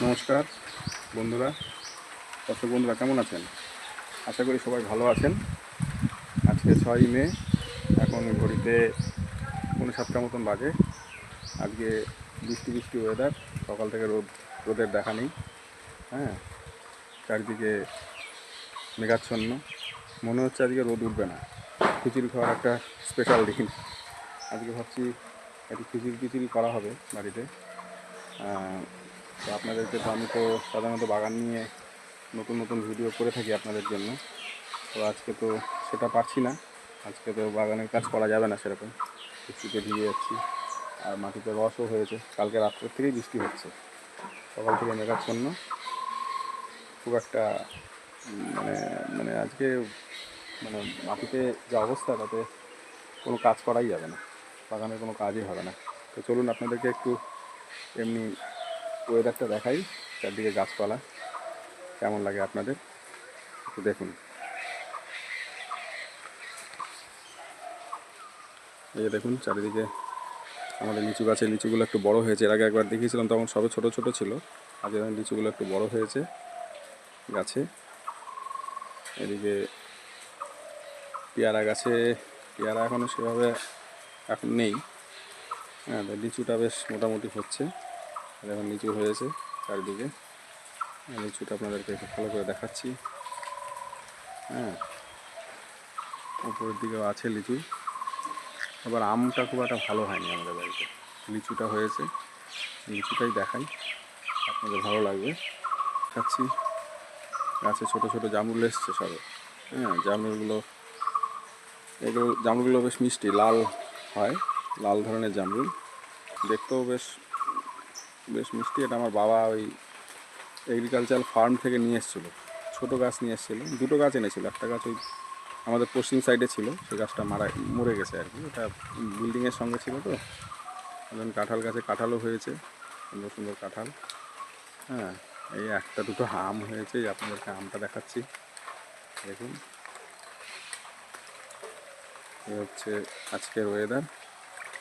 নমস্কার, বন্ধুরা। দর্শক বন্ধুরা, কেমন আছেন? আশা করি সবাই ভালো আছেন। আজকে ছয়ই মে, এখন ঘড়িতে পনেরো সাতটা মতন বাজে। আজকে বৃষ্টি বৃষ্টি ওয়েদার সকাল থেকে রোদ, রোদের দেখা নেই। হ্যাঁ চারিদিকে মেঘাচ্ছন্ন। মনে হচ্ছে আজকে রোদ উঠবে না। খিচুড়ি খাওয়ার একটা স্পেশাল দিন। আজকে ভাবছি একটু খিচুড়ি টিচুড়ি করা হবে বাড়িতে। তো আপনাদেরকে তো আমি তো সাধারণত বাগান নিয়ে নতুন নতুন ভিডিও করে থাকি আপনাদের জন্য। তো আজকে তো সেটা পারছি না। আজকে তো বাগানের কাজ করা যাবে না সেরকম। বৃষ্টিতে ভিজে যাচ্ছি। আর মাটিতে রসও হয়েছে। কালকে রাত্রের থেকেই বৃষ্টি হচ্ছে। সকাল থেকে মেঘাচ্ছন্ন। খুব একটা মানে মানে আজকে মানে মাটিতে যে অবস্থা, তাতে কোনো কাজ করাই যাবে না। বাগানের কোনো কাজই হবে না। তো চলুন আপনাদেরকে একটু এমনি ওয়েদারটা দেখাই, চারদিকে গাছপালা। কেমন লাগে আপনাদের? একটু দেখুন। এই দেখুন, চারিদিকে আমাদের লিচু গাছের লিচুগুলো একটু বড় হয়েছে। এর আগে একবার দেখিয়েছিলাম, তখন সবে ছোট ছোট ছিল। আজ এখন লিচুগুলো একটু বড় হয়েছে গাছে। এদিকে পেয়ারা গাছে, পেয়ারা এখনও সেভাবে এখন নেই। হ্যাঁ লিচুটা বেশ মোটামুটি হচ্ছে। এখন লিচু হয়েছে চারিদিকে। লিচুটা আপনাদেরকে ভালো করে দেখাচ্ছি। হ্যাঁ উপরের দিকেও আছে লিচু। আবার আমটা খুব একটা ভালো হয়নি আমাদের বাড়িতে। লিচুটা হয়েছে, লিচুটাই দেখাই। আপনাদের ভালো লাগবে। খাচ্ছি গাছে ছোট ছোট জামরুল এসছে সবে। হ্যাঁ জামরুলগুলো, এগুলো, জামরুলগুলো বেশ মিষ্টি, লাল হয়, লাল ধরনের জামরুল। দেখতেও বেশ বেশ মিষ্টি। এটা আমার বাবা ওই এগ্রিকালচার ফার্ম থেকে নিয়ে এসেছিল। ছোটো গাছ নিয়ে এসেছিল। দুটো গাছ এনেছিল। একটা গাছ ওই আমাদের পশ্চিম সাইডে ছিল। সেই গাছটা মারা, মরে গেছে আর কি। ওটা বিল্ডিংয়ের সঙ্গে ছিল তো। এখন কাঁঠাল গাছে কাঁঠালও হয়েছে। সুন্দর সুন্দর কাঁঠাল। হ্যাঁ এই একটা দুটো আম হয়েছে। আপনাদেরকে আমটা দেখাচ্ছি। দেখুন। এই হচ্ছে আজকের ওয়েদার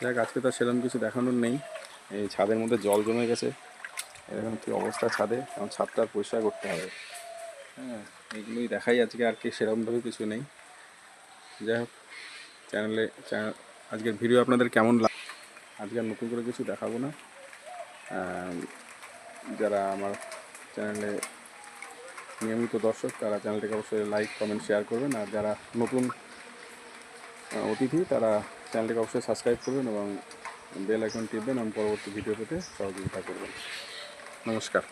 দেখ আজকে তো সেরকম কিছু দেখানোর নেই। এই ছাদের মধ্যে জল জমে গেছে। এরকম কি অবস্থা ছাদে? এখন ছাদটা পরিষ্কার করতে হবে। হ্যাঁ এইগুলোই দেখাই আজকে আর কি, সেরকমভাবে কিছু নেই। যাই হোক, চ্যানেলে, চ্যানেল, আজকের ভিডিও আপনাদের কেমন লাগ আজকে আর নতুন করে কিছু দেখাবো না। যারা আমার চ্যানেলে নিয়মিত দর্শক, তারা চ্যানেলটিকে অবশ্যই লাইক কমেন্ট শেয়ার করবেন। আর যারা নতুন অতিথি, তারা চ্যানেলটিকে অবশ্যই সাবস্ক্রাইব করবেন এবং বেল আইকন টিপবেন এবং পরবর্তী ভিডিও পেতে সহযোগিতা করবেন। নমস্কার।